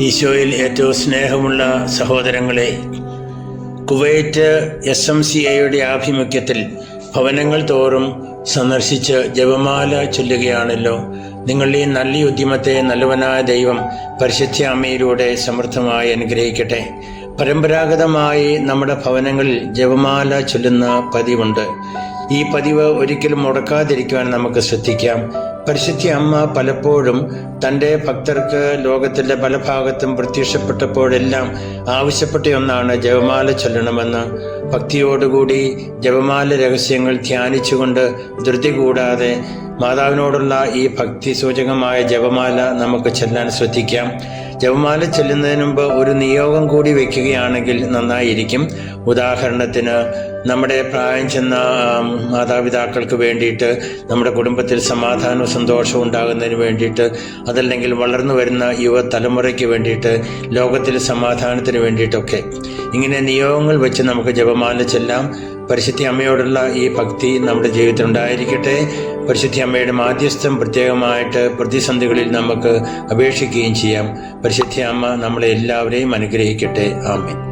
ഈശോയിൽ ഏറ്റവും സ്നേഹമുള്ള സഹോദരങ്ങളെ കുവൈറ്റ് എസ് എം സി എയുടെ ആഭിമുഖ്യത്തിൽ ഭവനങ്ങൾ തോറും സന്ദർശിച്ച് ജപമാല ചൊല്ലുകയാണല്ലോ. നിങ്ങൾ ഈ നല്ല ഉദ്യമത്തെ നല്ലവനായ ദൈവം പരിശുദ്ധ അമ്മയിലൂടെ സമൃദ്ധമായി അനുഗ്രഹിക്കട്ടെ. പരമ്പരാഗതമായി നമ്മുടെ ഭവനങ്ങളിൽ ജപമാല ചൊല്ലുന്ന പതിവുണ്ട്. ഈ പതിവ് ഒരിക്കലും മുടക്കാതിരിക്കുവാൻ നമുക്ക് ശ്രദ്ധിക്കാം. പരിശുദ്ധ അമ്മ പലപ്പോഴും തന്റെ ഭക്തർക്ക് ലോകത്തിന്റെ പല ഭാഗത്തും പ്രത്യക്ഷപ്പെട്ടപ്പോഴെല്ലാം ആവശ്യപ്പെട്ട ഒന്നാണ് ജപമാല ചൊല്ലണമെന്ന്. ഭക്തിയോടുകൂടി ജപമാല രഹസ്യങ്ങൾ ധ്യാനിച്ചുകൊണ്ട് ധൃതി കൂടാതെ മാതാവിനോടുള്ള ഈ ഭക്തി സൂചകമായ ജപമാല നമുക്ക് ചെല്ലാൻ ശ്രദ്ധിക്കാം. ജപമാല ചെല്ലുന്നതിന് മുമ്പ് ഒരു നിയോഗം കൂടി വെക്കുകയാണെങ്കിൽ നന്നായിരിക്കും. ഉദാഹരണത്തിന് നമ്മുടെ പ്രായം ചെന്ന മാതാപിതാക്കൾക്ക് വേണ്ടിയിട്ട് നമ്മുടെ കുടുംബത്തിൽ സമാധാനവും സന്തോഷവും ഉണ്ടാകുന്നതിന് വേണ്ടിയിട്ട് അതല്ലെങ്കിൽ വളർന്നു വരുന്ന യുവതലമുറയ്ക്ക് വേണ്ടിയിട്ട് ലോകത്തിൽ സമാധാനത്തിന് വേണ്ടിയിട്ടൊക്കെ. ഇങ്ങനെ നിയോഗങ്ങൾ വെച്ച് നമുക്ക് ജപമാല ചെല്ലാം. പരിശുദ്ധി അമ്മയോടുള്ള ഈ ഭക്തി നമ്മുടെ ജീവിതത്തിൽ ഉണ്ടായിരിക്കട്ടെ. പരിശുദ്ധി അമ്മയുടെ മാധ്യസ്ഥം പ്രത്യേകമായിട്ട് പ്രതിസന്ധികളിൽ നമുക്ക് അപേക്ഷിക്കുകയും ചെയ്യാം. പരിശുദ്ധി അമ്മ നമ്മളെ എല്ലാവരെയും അനുഗ്രഹിക്കട്ടെ. ആമേൻ.